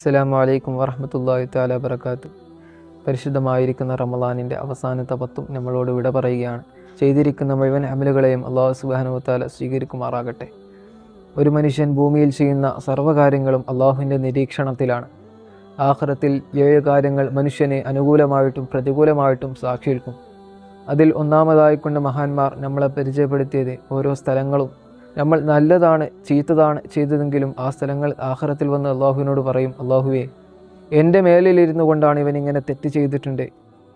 അസ്സലാമു വലൈക്കും വറഹമത്തല്ലാഹി താല വബർക്കാത്ത് പരിശുദ്ധമായിരിക്കുന്ന റമലാനിന്റെ അവസാന തപത്തും നമ്മളോട് വിട പറയുകയാണ്. ചെയ്തിരിക്കുന്ന മുഴുവൻ അമലുകളെയും അള്ളാഹു സുബാനു താല സ്വീകരിക്കുമാറാകട്ടെ. ഒരു മനുഷ്യൻ ഭൂമിയിൽ ചെയ്യുന്ന സർവകാര്യങ്ങളും അള്ളാഹുവിന്റെ നിരീക്ഷണത്തിലാണ്. ആഹ്റത്തിൽ ഏഴ് കാര്യങ്ങൾ മനുഷ്യനെ അനുകൂലമായിട്ടും പ്രതികൂലമായിട്ടും സാക്ഷിയേൽക്കും അതിൽ ഒന്നാമതായിക്കൊണ്ട് മഹാന്മാർ നമ്മളെ പരിചയപ്പെടുത്തിയത് ഓരോ സ്ഥലങ്ങളും നമ്മൾ നല്ലതാണ് ചീത്തതാണ് ചെയ്തതെങ്കിലും ആ സ്ഥലങ്ങൾ ആഹാരത്തിൽ വന്ന് അള്ളാഹുവിനോട് പറയും അള്ളാഹുവേ എന്റെ മേലിലിരുന്നു കൊണ്ടാണ് ഇവൻ ഇങ്ങനെ തെറ്റ് ചെയ്തിട്ടുണ്ട്.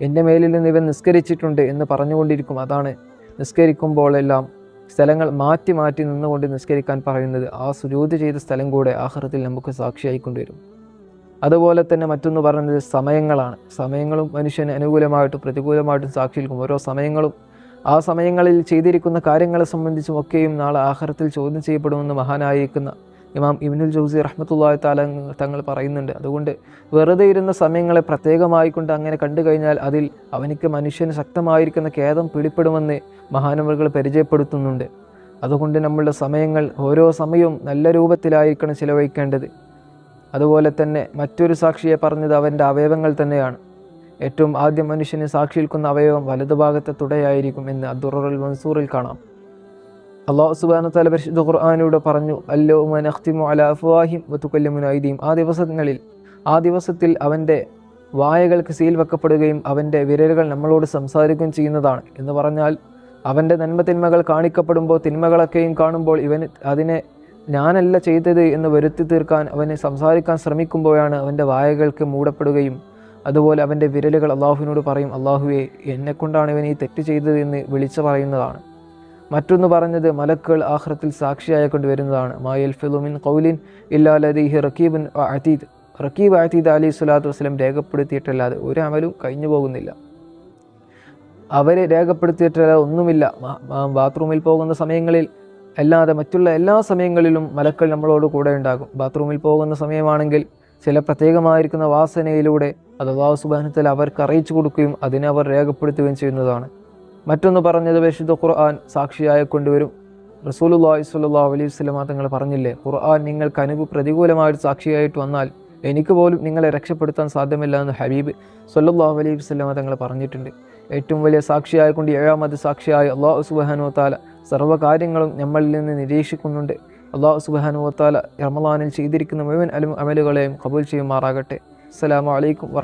എന്റെ മേലിൽ നിന്ന് ഇവൻ നിസ്കരിച്ചിട്ടുണ്ട് എന്ന് പറഞ്ഞുകൊണ്ടിരിക്കും. അതാണ് നിസ്കരിക്കുമ്പോഴെല്ലാം സ്ഥലങ്ങൾ മാറ്റി മാറ്റി നിന്നുകൊണ്ട് നിസ്കരിക്കാൻ പറയുന്നത്. ആ സുജൂത് ചെയ്ത സ്ഥലം കൂടെ ആഹാരത്തിൽ നമുക്ക് സാക്ഷിയായിക്കൊണ്ടുവരും. അതുപോലെ തന്നെ മറ്റൊന്ന് പറയുന്നത് സമയങ്ങളാണ്. സമയങ്ങളും മനുഷ്യന് അനുകൂലമായിട്ടും പ്രതികൂലമായിട്ടും സാക്ഷി നിൽക്കും ഓരോ സമയങ്ങളും ആ സമയങ്ങളിൽ ചെയ്തിരിക്കുന്ന കാര്യങ്ങളെ സംബന്ധിച്ചും ഒക്കെയും നാളെ ആഹാരത്തിൽ ചോദ്യം ചെയ്യപ്പെടുമെന്ന് മഹാനായിരിക്കുന്ന ഇമാം ഇബിനുൽ ജൗസി റഹ്മത്തുള്ളാഹി താല തങ്ങൾ പറയുന്നുണ്ട്. അതുകൊണ്ട് വെറുതെ ഇരുന്ന സമയങ്ങളെ പ്രത്യേകമായി കൊണ്ട് അങ്ങനെ കണ്ടു കഴിഞ്ഞാൽ അതിൽ അവനിക്ക് മനുഷ്യന് ശക്തമായിരിക്കുന്ന ഖേദം പിടിപ്പെടുമെന്ന് മഹാനവറുകൾ പരിചയപ്പെടുത്തുന്നുണ്ട്. അതുകൊണ്ട് നമ്മളുടെ സമയങ്ങൾ ഓരോ സമയവും നല്ല രൂപത്തിലായിരിക്കണം ചിലവഴിക്കേണ്ടത്. അതുപോലെ തന്നെ മറ്റൊരു സാക്ഷിയെ പറഞ്ഞത് അവന്റെ അവയവങ്ങൾ തന്നെയാണ്. ഏറ്റവും ആദ്യം മനുഷ്യന് സാക്ഷിയിൽക്കുന്ന അവയവം വലതുഭാഗത്തെ തുടയായിരിക്കും എന്ന് അദ്ദുറുൽ മൻസൂറിൽ കാണാം. അള്ളാഹു സുബാന തല പരിശുദ്ധ ഖുർആാനോട് പറഞ്ഞു അല്ലോ മനഖ്തിമു അല അഫ്വാഹിം വത്തുക്കല്യമുനൈദീം ആ ദിവസങ്ങളിൽ ആ ദിവസത്തിൽ അവന്റെ വായകൾക്ക് സീൽ വെക്കപ്പെടുകയും അവന്റെ വിരലുകൾ നമ്മളോട് സംസാരിക്കുകയും ചെയ്യുന്നതാണ്. എന്ന് പറഞ്ഞാൽ അവന്റെ നന്മ തിന്മകൾ കാണിക്കപ്പെടുമ്പോൾ തിന്മകളൊക്കെയും കാണുമ്പോൾ ഇവൻ അതിനെ ഞാനല്ല ചെയ്തത് എന്ന് വരുത്തി തീർക്കാൻ അവനെ സംസാരിക്കാൻ ശ്രമിക്കുമ്പോഴാണ് അവന്റെ വായകൾക്ക് മൂടപ്പെടുകയും അതുപോലെ അവന്റെ വിരലുകൾ അള്ളാഹുവിനോട് പറയും അള്ളാഹുവെ എന്നെക്കൊണ്ടാണ് ഇവൻ ഈ തെറ്റ് ചെയ്തത് എന്ന് വിളിച്ചു പറയുന്നതാണ്. മറ്റൊന്ന് പറഞ്ഞത് മലക്കുകൾ ആഹ്റത്തിൽ സാക്ഷിയായി കൊണ്ടുവരുന്നതാണ്. മായൽ ഫിലുമിൻ കൗലിൻ ഇല്ലാ ലദീഹി റക്കീബിൻ അതീദ് റക്കീബ് അതീദ് അലി സ്വലാത്തു വസ്ലം രേഖപ്പെടുത്തിയിട്ടല്ലാതെ ഒരു അമലും കഴിഞ്ഞു പോകുന്നില്ല. അവരെ രേഖപ്പെടുത്തിയിട്ടല്ലാതെ ഒന്നുമില്ല. ബാത്റൂമിൽ പോകുന്ന സമയങ്ങളിൽ അല്ലാതെ മറ്റുള്ള എല്ലാ സമയങ്ങളിലും മലക്കൾ നമ്മളോട് കൂടെ ഉണ്ടാകും. ബാത്റൂമിൽ പോകുന്ന സമയമാണെങ്കിൽ ചില പ്രത്യേകമായിരിക്കുന്ന വാസനയിലൂടെ അത് അള്ളാഹു സുബാനത്തിൽ അവർക്ക് അറിയിച്ചു കൊടുക്കുകയും അതിനെ അവർ രേഖപ്പെടുത്തുകയും ചെയ്യുന്നതാണ്. മറ്റൊന്ന് പറഞ്ഞത് പരിശുദ്ധ ഖുർആൻ സാക്ഷിയായി കൊണ്ടുവരും. റസൂലുല്ലാഹി സ്വല്ലാ അലൈഹി സ്വലമ തങ്ങൾ പറഞ്ഞില്ലേ ഖുർആൻ നിങ്ങൾക്ക് അനുഭവ പ്രതികൂലമായൊരു സാക്ഷിയായിട്ട് വന്നാൽ എനിക്ക് പോലും നിങ്ങളെ രക്ഷപ്പെടുത്താൻ സാധ്യമല്ല എന്ന് ഹബീബ് സല്ലാഹു അലൈഹി വസ്ലമ തങ്ങൾ പറഞ്ഞിട്ടുണ്ട്. ഏറ്റവും വലിയ സാക്ഷിയായിക്കൊണ്ട് ഏഴാമത് സാക്ഷിയായ അള്ളാഹു സുബാനു താല സർവകാര്യങ്ങളും നമ്മളിൽ നിന്ന് നിരീക്ഷിക്കുന്നുണ്ട്. അള്ളാഹു സുബാനു താല റമലാനിൽ ചെയ്തിരിക്കുന്ന മുഴുവൻ അലും അമലുകളെയും കബൂൽ ചെയ്യുമാറാകട്ടെ. അസ്സലാമു അലൈക്കും വറ